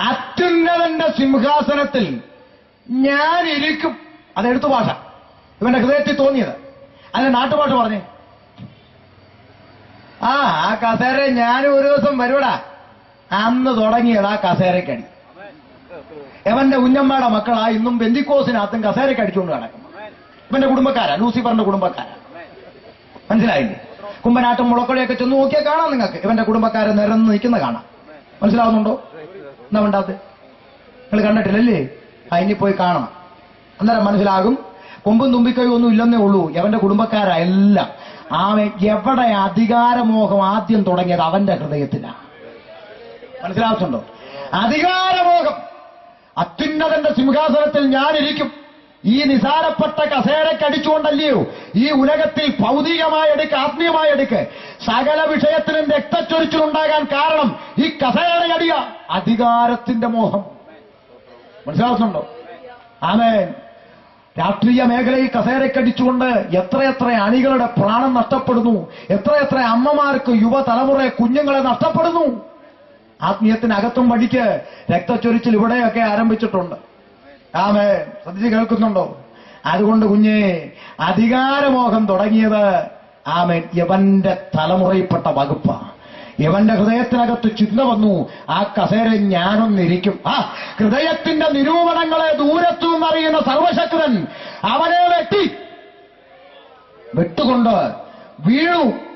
അത്യുന്നതന്റെ സിംഹാസനത്തിൽ ഞാനിരിക്കും അതെടുത്തു ഭാഷ. ഇവന്റെ ഹൃദയത്തിൽ തോന്നിയത്. അതിന്റെ നാട്ടുപാട്ട് പറഞ്ഞേ. ആ ആ കസേര ഞാനും ഒരു ദിവസം വരൂടാ അന്ന് തുടങ്ങിയത് ആ കസേരക്കടി. എവന്റെ ഉന്നമ്മയുടെ മക്കളാ ഇന്നും ബന്ദിക്കോസിനകത്തും കസേരക്ക് അടിച്ചുകൊണ്ട് നടക്കും. ഇവന്റെ കുടുംബക്കാരാ ലൂസിഫറിന്റെ കുടുംബക്കാരാ. മനസ്സിലായില്ലേ? കുമ്പനാട്ടും മുളക്കൊഴിയൊക്കെ ചെന്ന് നോക്കിയാൽ കാണാം നിങ്ങൾക്ക്. ഇവന്റെ കുടുംബക്കാരെ നിരന്ന് നിൽക്കുന്ന കാണാം. മനസ്സിലാവുന്നുണ്ടോ? എന്നാ വേണ്ടാത്ത നിങ്ങൾ കണ്ടിട്ടില്ലല്ലേ? അതിനെ പോയി കാണണം. അന്നേരം മനസ്സിലാകും കൊമ്പും തുമ്പിക്കൈയും ഒന്നും ഇല്ലെന്നേ ഉള്ളൂ. എവന്റെ കുടുംബക്കാരാ എല്ലാം. ആമെ എവിടെ അധികാരമോഹം ആദ്യം തുടങ്ങിയത് അവന്റെ ഹൃദയത്തിലാണ് മനസ്സിലാവുന്നുണ്ടോ? അധികാരമോഹം. അത്യുന്നതന്റെ സിംഹാസനത്തിൽ ഞാനിരിക്കും. ഈ നിസാരപ്പെട്ട കസേരയ്ക്ക് അടിച്ചുകൊണ്ടല്ലയോ? ഈ ഉലകത്തിൽ ഭൗതികമായ എടുക്ക് ആത്മീയമായ എടുക്ക്. സകല വിഷയത്തിനും രക്തച്ചൊരിച്ചിലുണ്ടാകാൻ കാരണം ഈ കസേരയടിയ അധികാരത്തിന്റെ മോഹം. മനസ്സിലാവുന്നുണ്ടോ? ആമേൻ. രാഷ്ട്രീയ മേഖലയിൽ കസേരക്കടിച്ചുകൊണ്ട് എത്രയെത്ര അണികളുടെ പ്രാണം നഷ്ടപ്പെടുന്നു. എത്രയെത്ര അമ്മമാർക്ക് യുവതലമുറ കുഞ്ഞുങ്ങളെ നഷ്ടപ്പെടുന്നു. ആത്മീയത്തിനകത്തും വഴിക്ക് രക്തച്ചൊരിച്ചിൽ ഇവിടെയൊക്കെ ആരംഭിച്ചിട്ടുണ്ട്. ആമേ ശ്രദ്ധിച്ച് കേൾക്കുന്നുണ്ടോ? അതുകൊണ്ട് കുഞ്ഞെ അധികാരമോഹം തുടങ്ങിയത് ആമേൻ യവന്റെ തലമുറയിൽപ്പെട്ട വകുപ്പ. യവന്റെ ഹൃദയത്തിനകത്ത് ചിന്ത വന്നു. ആ കസേര ഞാനൊന്നിരിക്കും. ആ ഹൃദയത്തിന്റെ നിരൂപണങ്ങളെ ദൂരത്തു നിന്നറിയുന്ന സർവശക്തൻ അവനെ വെട്ടി. വെട്ടുകൊണ്ട് വീണു.